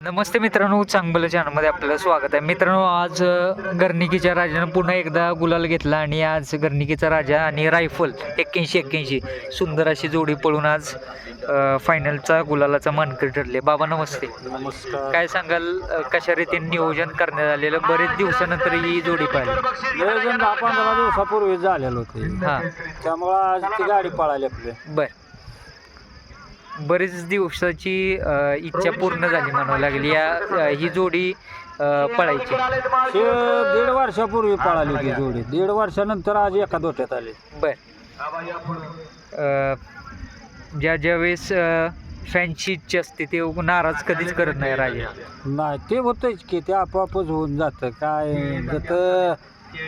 नमस्ते मित्रांनो चांगलं चॅनलमध्ये आपलं स्वागत आहे. मित्रांनो आज गर्निकीच्या राजानं पुन्हा एकदा गुलाल घेतला आणि आज गर्निकीचा राजा आणि रायफल एक्क्याऐंशी एक्क्याऐंशी सुंदर अशी जोडी पळून आज फायनलचा गुलालाचा मानकरी ठरले. बाबा नमस्ते. नमस्कार. काय सांगाल कशा रीतीने नियोजन करण्यात आलेलं? बरेच दिवसानंतर ही जोडी पाहिली. नियोजन दहा पंधरा दिवसापूर्वी झालेलं होते. हां. त्यामुळं आज ती गाडी पळाली आपली. बर. बरेच दिवसाची इच्छा पूर्ण झाली म्हणावं लागेल. या ही जोडी पळायची. हे दीड वर्षापूर्वी पळाली होती जोडी. दीड वर्षानंतर आज एका दोट्यात आली. बर. ज्या ज्या वेळेस फॅनची इच्छा असते ते नाराज कधीच करत नाही राजा. नाही ते होतंच की ते आपोआपच होऊन जातं. काय जिथं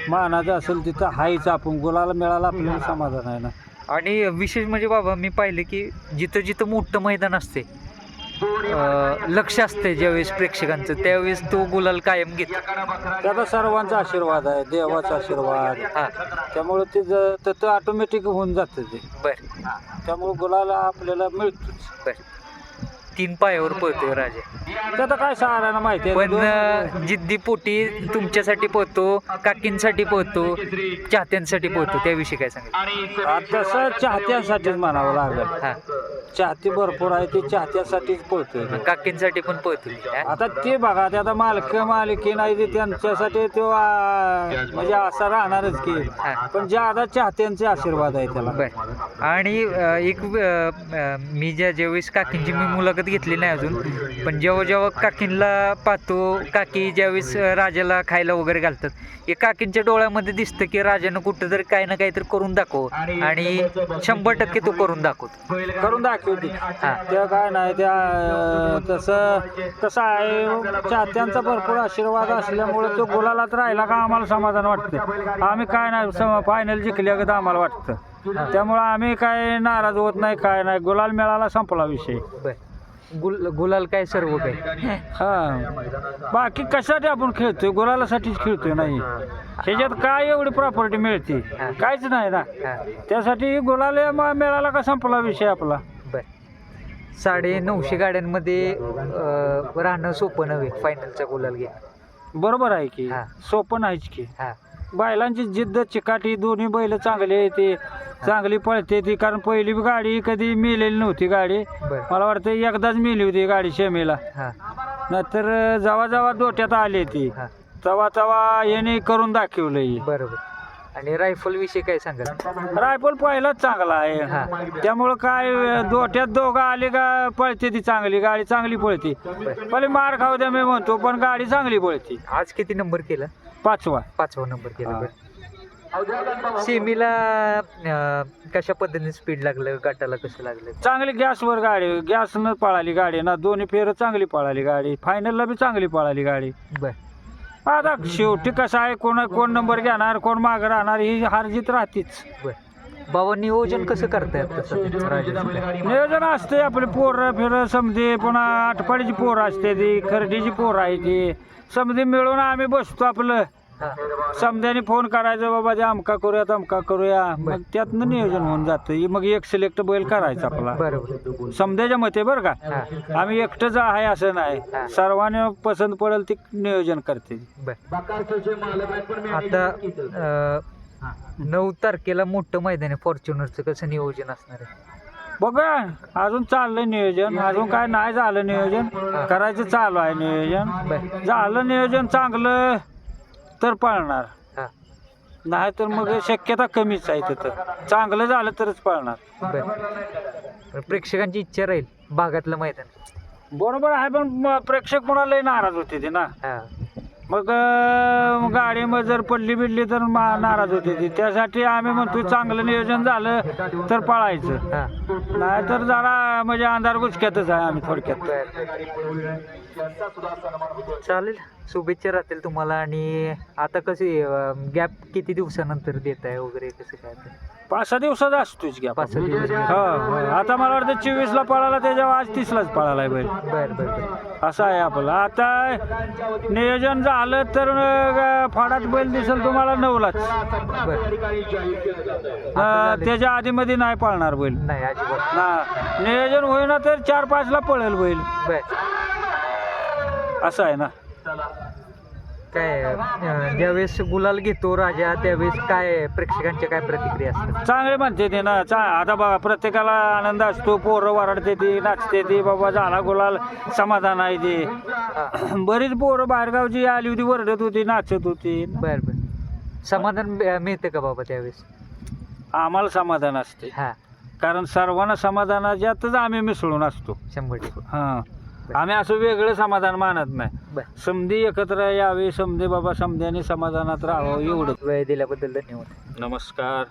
मानाचं असेल तिथं हायच आपण गुलाला मिळाला आपल्याला समाधान आहे ना. आणि विशेष म्हणजे बाबा मी पाहिलं की जिथं जिथं मोठं मैदान असते लक्ष असते ज्यावेळेस प्रेक्षकांचं त्यावेळेस तो गुलाल कायम घेतो. त्याचा सर्वांचा आशीर्वाद आहे देवाचा आशीर्वाद. हां. त्यामुळे ते ज- तिथं ऑटोमॅटिक होऊन जातं ते. बर. त्यामुळे गुलाला आपल्याला मिळतोच. बर. तीन पायावर पळतोय राजा. ते आता काय साऱ्यांना माहिती आहे पण अ, जिद्दी पोटी तुमच्यासाठी पोहतो काकींसाठी पोहतो चाहत्यांसाठी पोहतो त्याविषयी काय सांगेल आता तसं चाहत्यासाठीच म्हणावं लागेल. हा. चाहते भरपूर आहे ते चाहत्यासाठीच पळतोय. काकींसाठी पण पोहतो आता ते बघा ते आता मालक मालकी नाही ते त्यांच्यासाठी तो आ, म्हणजे असा राहणारच की. हा. पण ज्यादा चाहत्यांचे आशीर्वाद आहे त्याला. बर. आणि अ, एक अ, अ, मी ज्या ज्यावेळेस काकींची मी मुलाखत घेतली नाही अजून पण जेव्हा जेव्हा काकींला पाहतो काकी ज्यावेळेस अ, राजाला खायला वगैरे घालतात हे काकींच्या डोळ्यामध्ये दिसतं की राजानं कुठं तरी काही ना काहीतरी करून दाखव आणि शंभर टक्के तो करून दाखवतो. करून दाखवते हा. त्या काय नाही त्या तसं कसं आहे. चाहत्यांचा भरपूर आशीर्वाद असल्यामुळे तो गुलालात राहिला का आम्हाला समाधान वाटतं. आम्ही काय नाही फायनल जिंकल्या का आम्हाला वाटतं. त्यामुळं आम्ही काय नाराज होत नाही काय नाही. गुलाल मिळाला संपला विषय. गुल गुलाल काय सर्व काय हा. बाकी कशासाठी आपण खेळतोय? गुलालासाठीच खेळतोय नाही. ह्याच्यात काय एवढी प्रॉपर्टी मिळते? काहीच नाही ना. त्यासाठी गुलाल मिळाला का संपला विषय आपला? साडे नऊशे गाड्यांमध्ये अ, राहणं सोपं नव्हे. फायनलचा गुलाल घ्या. बरोबर आहे की. हा. सोपं नाहीच की. हा. बैलांची जिद्द चिकाटी दोन्ही बैल चांगली आहे ती. चांगली पळते ती कारण पहिली बी गाडी कधी मिळलेली नव्हती गाडी. बर. मला वाटतं एकदाच मिली होती गाडी शेमेला. हा. नाहीतर जेव्हा जेव्हा दोट्यात आली ती. हा. तेव्हा तेव्हा याने करून दाखवलं. बरोबर. आणि रायफल विषयी काय सांगाल? रायफल पहिलाच चांगला हा. आहे त्यामुळं काय दोट्यात दोघं आले का पळते ती चांगली गाडी चांगली पळते. पहिले मार खाऊ द्या मी म्हणतो पण गाडी चांगली पळते. आज किती नंबर केला? पाचवा. पाचवा नंबर केला हा. बरं. सेमीला अं, कशा पद्धतीने स्पीड लागलं गटाला कसं लागलं? चांगली गॅसवर गाडी गॅसनं पळाली गाडी ना दोन्ही फेर चांगली पळाली गाडी फायनलला बी चांगली पळाली गाडी. बर. आता शेवटी कसं आहे कोण कोण नंबर घेणार कोण मागं राहणार ही हारजीत राहतीच. बाबा नियोजन कसं करतायत तसं नियोजन असते आपली पोरं फिर समजे पुन्हा आठपाडीची पोरं असते ती खर्डीची पोरं आहे ती. समजे मिळून आम्ही बसतो आपलं. समध्याने फोन करायचं बाबा ते अमका करूया तमका करूया. मग त्यातनं नियोजन होऊन जातं. मग एक सिलेक्ट बैल करायचा आपला. बरोबर. समध्याच्या मते बरं का? आम्ही एकटंच आहे असं. नाही. सर्वांनी पसंत पडेल ते नियोजन करते आता नऊ तारखेला मोठं मैदान आहे. फॉर्च्युनरचं कसं नियोजन असणार आहे? बघा अजून चाललंय नियोजन. अजून काय नाही झालं नियोजन. करायचं चालू आहे नियोजन. झालं नियोजन चांगलं. तर पळणार. हा. नाही तर मग शक्यता कमीच आहे तिथं. चांगलं झालं तरच पळणार. बर. प्रेक्षकांची इच्छा राहील भागातलं मैदान. बरोबर आहे पण म- प्रेक्षक कोणालाही नाराज होते ते ना. हा. मग अं, गाडी मग जर पडली बिडली तर मा- नाराज होते ती. त्यासाठी आम्ही म्हणतो चांगलं नियोजन झालं तर पळायचं. हा. नाही तर जरा म्हणजे अंधार गुचक्यातच आहे आम्ही थोडक्यात. चालेल. शुभेच्छा राहतील तुम्हाला आणि आता कशी गॅप किती दिवसानंतर देत आहे वगैरे कसं काय? पाच सहा दिवसात असतोच आपण. पाच सहा दिवस हो हो. आता मला वाटतं चोवीस ला पळाला त्याच्यावर आज तीसलाच पळालाय बैल. बर बर बर. असं आहे आपलं. आता नियोजन झालं तर फाडात बैल दिसेल तुम्हाला नऊलाच. बर. अं, त्याच्या आधीमध्ये नाही पळणार बैल. नाही अजिबात. ना नियोजन होईना तर चार पाचला पळेल बैल. बर. असं आहे ना. काय अं, ज्यावेळेस गुलाल घेतो राजा त्यावेळेस काय प्रेक्षकांच्या काय प्रतिक्रिया असतात चांगले म्हणते ते ना. चा आता बघा प्रत्येकाला आनंद असतो पोरं वरडते ती नाचते ती बाबा झाला गुलाल समाधान आहे ते. बरीच पोरं बाहेरगावची आली होती वरडत होती नाचत होती. बर बर. समाधान अं, मिळतं का बाबा त्यावेळेस? आम्हाला समाधान असते. हा. कारण सर्वांना समाधानाच्यातच आम्ही मिसळून असतो. शंभर टक्के. हां. आम्ही असं वेगळं समाधान मानत नाही. बर. समधी एकत्र यावे समधी बाबा समध्याने समाधानात राहावं एवढं. वेळ दिल्याबद्दल धन्यवाद. नमस्कार.